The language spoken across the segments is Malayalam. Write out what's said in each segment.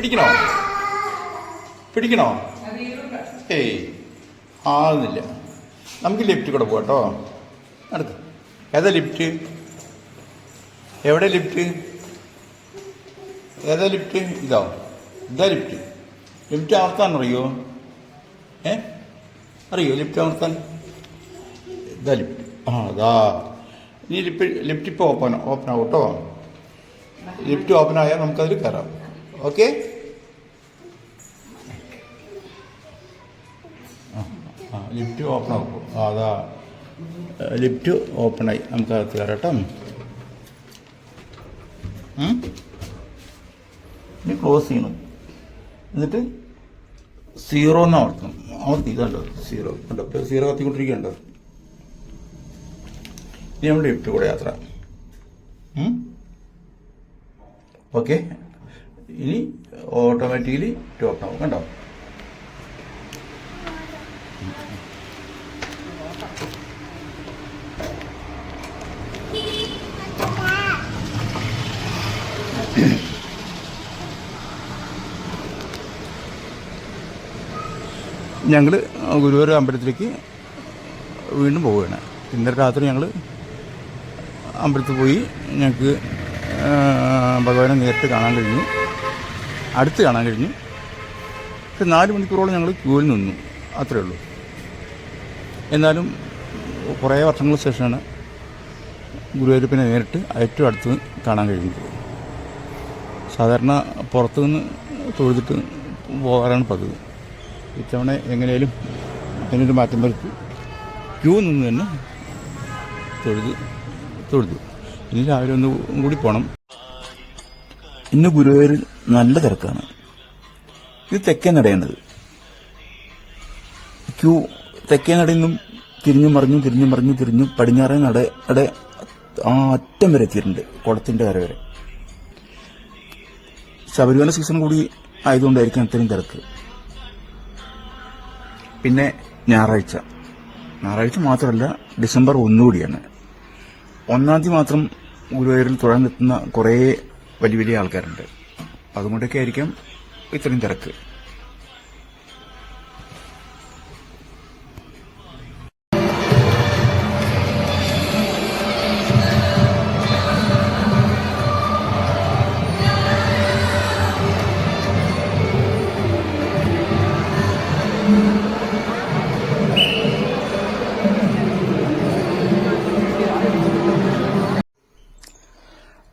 പിടിക്കണോ? പിടിക്കണോ? ഏയ് ആകുന്നില്ല നമുക്ക് ലിഫ്റ്റ് കൂടെ പോകാം കേട്ടോ. നടക്ക്. ഏതാ ലിഫ്റ്റ് എവിടെ ലിഫ്റ്റ് ഏതാ ലിഫ്റ്റ് ഇതോ. ഇതാ ലിഫ്റ്റ് ലിഫ്റ്റ് അമർത്താൻ അറിയോ ഏ? അറിയോ ലിഫ്റ്റ് അമർത്താൻ ഇതാ ലിഫ്റ്റ് ആ അതാ. ഇനി ലിഫ്റ്റ് ലിഫ്റ്റ് ഇപ്പോൾ ഓപ്പൺ ഓപ്പൺ ആവും കേട്ടോ. ലിഫ്റ്റ് ഓപ്പൺ ആയാൽ നമുക്കതിൽ കയറാം. ഓക്കെ ആ ലിഫ്റ്റ് ഓപ്പൺ ആക്കും. അതാ ലിഫ്റ്റ് ഓപ്പണായി നമുക്ക് അകത്ത് കയറാം ഇനി ക്ലോസ് ചെയ്യണം. എന്നിട്ട് സീറോ എന്ന് അമർത്തണം അമർത്തി ഇതുണ്ടോ. സീറോ കണ്ടോ സീറോ കത്തിക്കൊണ്ടിരിക്കുകയുണ്ടോ. ഇനി നമ്മൾ ലിഫ്റ്റ് കൂടെ യാത്ര. ഓക്കെ. ഇനി ഓട്ടോമാറ്റിക്കലി ടോപ്പ് ആവും. കണ്ടോ? ഞങ്ങൾ ഗുരുവായൂർ അമ്പലത്തിലേക്ക് വീണ്ടും പോവുകയാണ്. ഇന്നലെ രാത്രി ഞങ്ങൾ അമ്പലത്തിൽ പോയി ഞങ്ങൾക്ക് ഭഗവാനെ നേരിട്ട് കാണാൻ കഴിഞ്ഞു. അടുത്ത് കാണാൻ കഴിഞ്ഞു. പക്ഷെ നാല് മണിക്കൂറോളം ഞങ്ങൾ ക്യൂവിൽ നിന്നു. അത്രയേ ഉള്ളൂ. എന്നാലും കുറേ വർഷങ്ങൾക്ക് ശേഷമാണ് ഗുരുവായൂരപ്പനെ നേരിട്ട് ഏറ്റവും അടുത്ത് കാണാൻ കഴിഞ്ഞത്. സാധാരണ പുറത്തുനിന്ന് തൊഴുതിട്ട് പോകാറാണ് പതിവ്. ഇത്തവണ എങ്ങനെയും അതിനൊരു മാറ്റം വരുത്തി. ക്യൂ നിന്ന് തന്നെ തൊഴുത് തൊഴുതു. ഇനി രാവിലെ ഒന്ന് കൂടി പോകണം ഇന്ന് ഗുരുവായൂരിൽ നല്ല തിരക്കാണ്. ഇത് തെക്കേ നടയാണത് ക്യൂ തെക്കേ നടയിൽ തിരിഞ്ഞു മറിഞ്ഞു തിരിഞ്ഞു മറിഞ്ഞു തിരിഞ്ഞു പടിഞ്ഞാറേ അടെ ആ അറ്റം വരെ എത്തിയിട്ടുണ്ട് കുളത്തിന്റെ കര വരെ. ശബരിമല സീസൺ കൂടി ആയതുകൊണ്ടായിരിക്കും അത്രയും തിരക്ക്. പിന്നെ ഞായറാഴ്ച. ഞായറാഴ്ച മാത്രമല്ല ഡിസംബർ ഒന്നുകൂടിയാണ്. ഒന്നാം തീയതി മാത്രം ഗുരുവായൂരിൽ തൊഴാൻ എത്തുന്ന കുറേ വലിയ വലിയ ആൾക്കാരുണ്ട്. അതുകൊണ്ടൊക്കെ ആയിരിക്കും ഇത്രയും തിരക്ക്.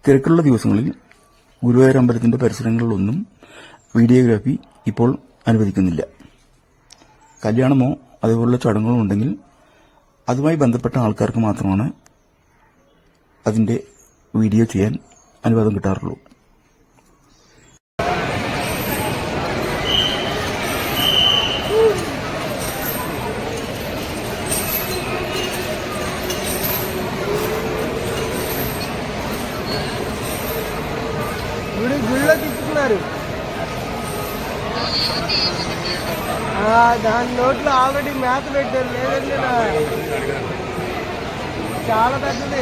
തിരക്കുള്ള ദിവസങ്ങളിൽ ഗുരുവായൂർ അമ്പലത്തിന്റെ പരിസരങ്ങളിലൊന്നും വീഡിയോഗ്രാഫി ഇപ്പോൾ അനുവദിക്കുന്നില്ല. കല്യാണമോ അതുപോലുള്ള ചടങ്ങുകളോ ഉണ്ടെങ്കിൽ അതുമായി ബന്ധപ്പെട്ട ആൾക്കാർക്ക് മാത്രമാണ് അതിന്റെ വീഡിയോ ചെയ്യാൻ അനുവാദം കിട്ടാറുള്ളൂ. గుడి గుళ్ళో తిప్పుతున్నారు ఆ, దాని నోట్లో ఆల్రెడీ మేత పెట్టారు లేదండి నా- చాలా పెద్దది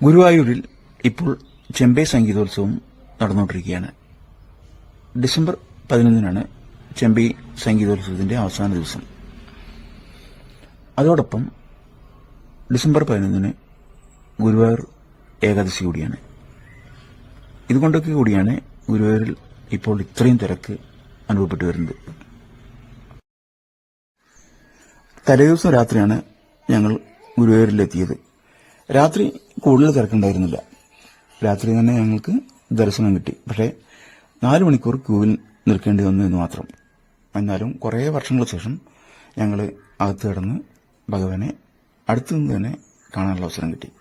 ഗുരുവായൂരിൽ ഇപ്പോൾ ചെമ്പൈ സംഗീതോത്സവം നടന്നുകൊണ്ടിരിക്കുകയാണ് ഡിസംബർ പതിനൊന്നിനാണ് ചെമ്പൈ സംഗീതോത്സവത്തിന്റെ അവസാന ദിവസം അതോടൊപ്പം ഡിസംബർ പതിനൊന്നിന് ഗുരുവായൂർ ഏകാദശി കൂടിയാണ്. ഇതുകൊണ്ടൊക്കെ കൂടിയാണ് ഗുരുവായൂരിൽ ഇപ്പോൾ ഇത്രയും തിരക്ക് അനുഭവപ്പെട്ടു വരുന്നത്. തലേദിവസം രാത്രിയാണ് ഞങ്ങൾ ഗുരുവായൂരിലെത്തിയത്. രാത്രി കൂടുതൽ തിരക്കുണ്ടായിരുന്നില്ല. രാത്രി തന്നെ ഞങ്ങൾക്ക് ദർശനം കിട്ടി. പക്ഷേ നാല് മണിക്കൂർ ക്യൂവിൽ നിൽക്കേണ്ടി വന്നു എന്ന് മാത്രം. എന്നാലും കുറേ വർഷങ്ങൾക്ക് ശേഷം ഞങ്ങൾ അകത്ത് കിടന്ന് ഭഗവാനെ അടുത്തു നിന്ന് തന്നെ കാണാനുള്ള അവസരം കിട്ടി.